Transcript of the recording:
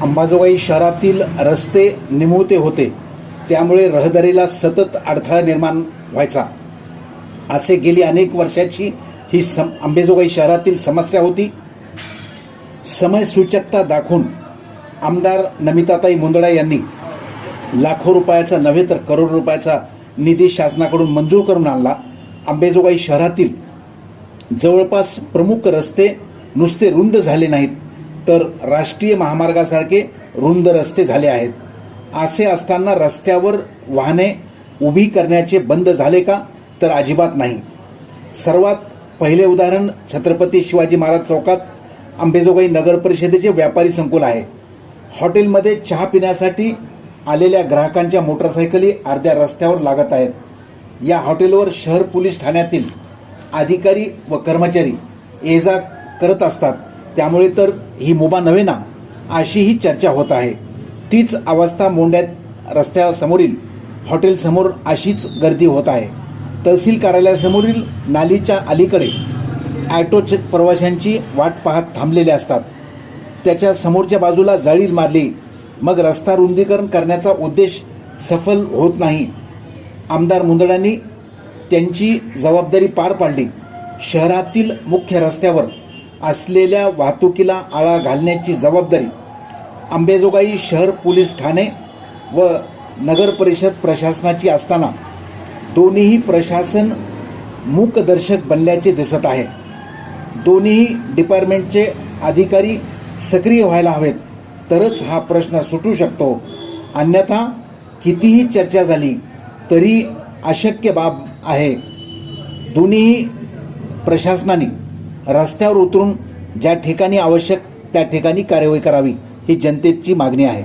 अंबाजोगाई शहरातील रस्ते निमुळते होते. त्यामुळे रहदारीला सतत अडथळा निर्माण व्हायचा. असे गेली अनेक वर्षाची ही सम अंबेजोगाई शहरातील समस्या होती. समयसूचकता दाखवून आमदार नमिताताई मुंदडा यांनी लाखो रुपयाचा नव्हे तर करोड रुपयाचा निधी शासनाकडून मंजूर करून आणला. अंबेजोगाई शहरातील जवळपास प्रमुख रस्ते नुसते रुंद झाले नाहीत. तर राष्ट्रीय महामार्गासारखे रुंद रस्ते झाले आहेत. असे असताना रस्त्यावर वाहने उभी करण्याचे बंद झाले का? तर अजिबात नाही. सर्वात पहिले उदाहरण छत्रपती शिवाजी महाराज चौकात अंबेजोगाई नगर परिषदेचे व्यापारी संकुल आहे. हॉटेलमध्ये चहा पिण्यासाठी आलेल्या ग्राहकांच्या मोटरसायकली अर्ध्या रस्त्यावर लागत आहेत. या हॉटेलवर शहर पोलीस ठाण्यातील अधिकारी व कर्मचारी ये जा करत असतात. त्यामुळे तर ही मुभा नव्हे ना अशीही चर्चा होत आहे. तीच अवस्था मोंड्यात रस्त्यासमोरील हॉटेलसमोर अशीच गर्दी होत आहे. तहसील कार्यालयासमोरील नालीच्या अलीकडे ॲटो प्रवाशांची वाट पाहत थांबलेले असतात. त्याच्या समोरच्या बाजूला जाळी मारली. मग रस्ता रुंदीकरण करण्याचा उद्देश सफल होत नाही. आमदार मुंदडांनी त्यांची जबाबदारी पार पाडली. शहरातील मुख्य रस्त्यावर असलेल्या वाहतुकीला आळा घालण्याची जबाबदारी अंबेजोगाई शहर पोलीस ठाणे व नगर परिषद प्रशासनाची असताना दोन्हीही प्रशासन मूकदर्शक बनल्याचे दिसत आहे. दोन्ही डिपार्टमेंटचे अधिकारी सक्रिय व्हायला हवेत तरच हा प्रश्न सुटू शकतो. अन्यथा कितीही चर्चा झाली तरी अशक्य बाब आहे. दोन्ही प्रशासनाने रस्त्यावर उतरून ज्या ठिकाणी आवश्यक त्या ठिकाणी कार्यवाही करावी ही जनतेची मागणी आहे.